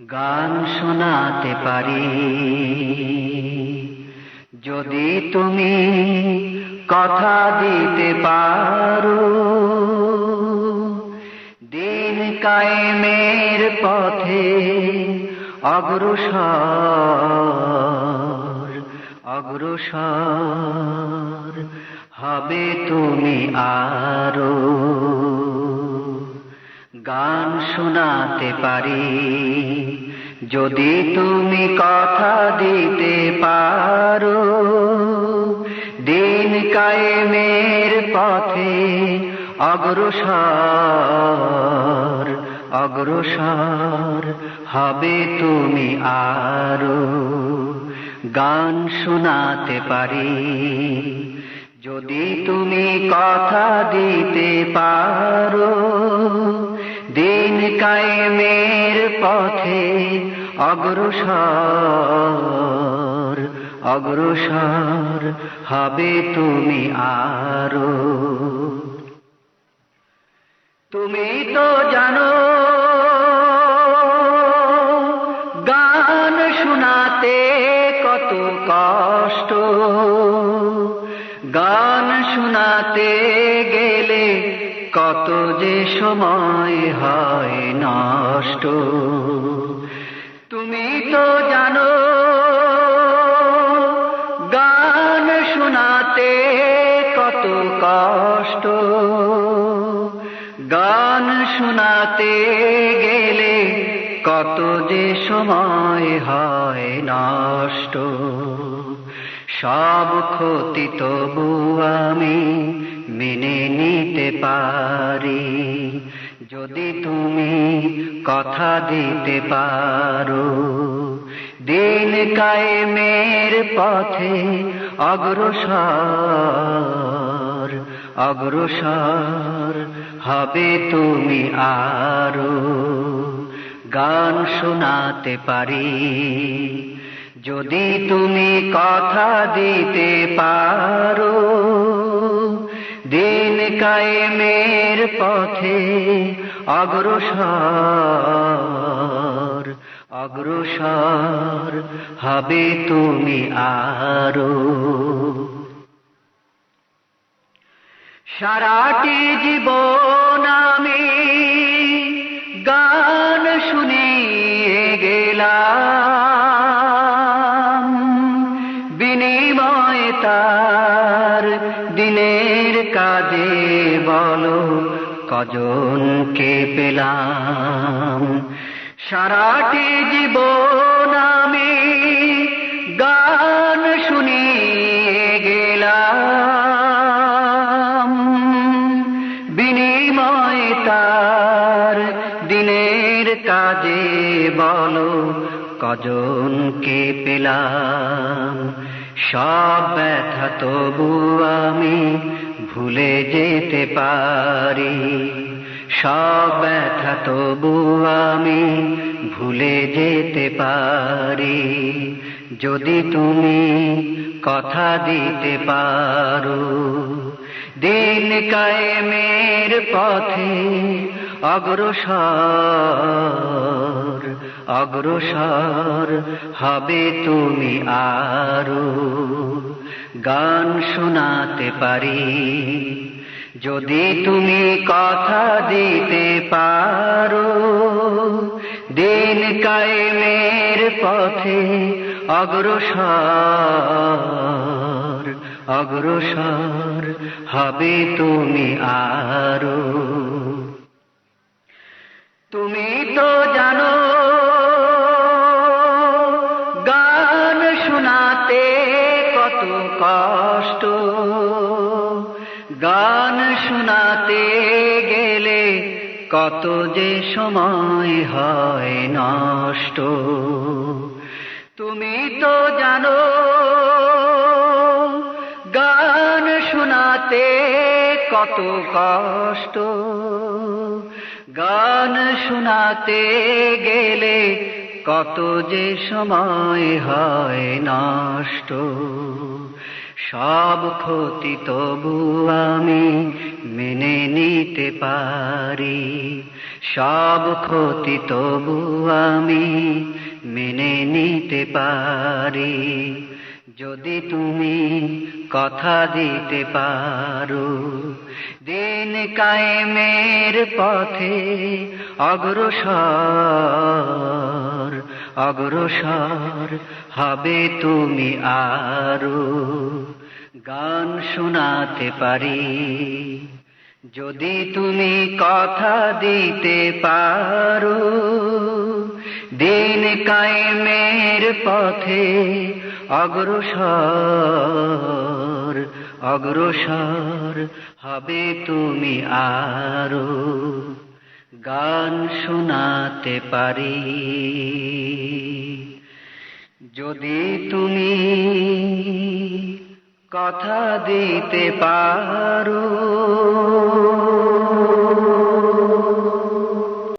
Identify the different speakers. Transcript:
Speaker 1: গান শোনাতে পারি। যদি তুমি কথা দিতে পারো, দিন কায়েমের পথে অগ্রসর অগ্রসর হবে তুমি আরও। গান শোনাতে পারি। যদি তুমি কথা দিতে পারো, দিন কায়েমের পথে অগ্রসর অগ্রসর হবে তুমি আরও। গান শোনাতে পারি, যদি তুমি কথা দিতে পারো, দিন কায়েমের পথে অগ্রসর অগ্রসর হবে তুমি আরও। তুমি তো জানো, গান শোনাতে কত কষ্ট। গান শোনাতে গেলে কত যে সময় হয় নষ্ট। গান শোনাতে গেলে কত যে সময় হয় নষ্ট। সব ক্ষতি তবু আমি মেনে নিতে পারি। যদি তুমি কথা দিতে পারো, দিন কায়েমের পথে অগ্রসর। অগ্রসর হবে তুমি আরও। গান শোনাতে পারি। যদি তুমি কথা দিতে পারো, দিন কায়েমের পথে অগ্রসর অগ্রসর হবে তুমি আরও। সারাটি জীবন আমি গান শুনিয়ে গেলাম। বিনিময় তার দিনের কাজে বলো, কজনকে পেলাম। সারাটি জীবন আমি কাজে বলো কজনকে পেলাম? সব ব্যথা তবু আমি ভুলে যেতে পারি। সব ব্যথা তবু আমি ভুলে যেতে পারি। যদি তুমি কথা দিতে পারো, দিন কায়েমের পথে অগ্রসর অগ্রসর হবে তুমি আরও। গান শোনাতে পারি, যদি তুমি কথা দিতে পারো। দিন কায়েমের পথে অগ্রসর অগ্রসর হবে তুমি আরও। তুমি তো কষ্ট। গান শোনাতে গেলে কত যে সময় হয় নষ্ট। তুমি তো জানো, গান শোনাতে কত কষ্ট। গান শোনাতে গেলে কত যে সময় হয় নষ্ট, সব ক্ষতি তবু আমি মেনে নিতে পারি। সব ক্ষতি তবু আমি মেনে নিতে পারি। যদি তুমি কথা দিতে পারো, দিন কায়েমের পথে অগ্রসর অগ্রসর হবে তুমি আরও। গান শোনাতে পারি, যদি তুমি কথা দিতে পারো, দিন কায়েমের পথে অগ্রসর অগ্রসর হবে তুমি আরও। গান শোনাতে পারি। যদি তুমি কথা দিতে পারো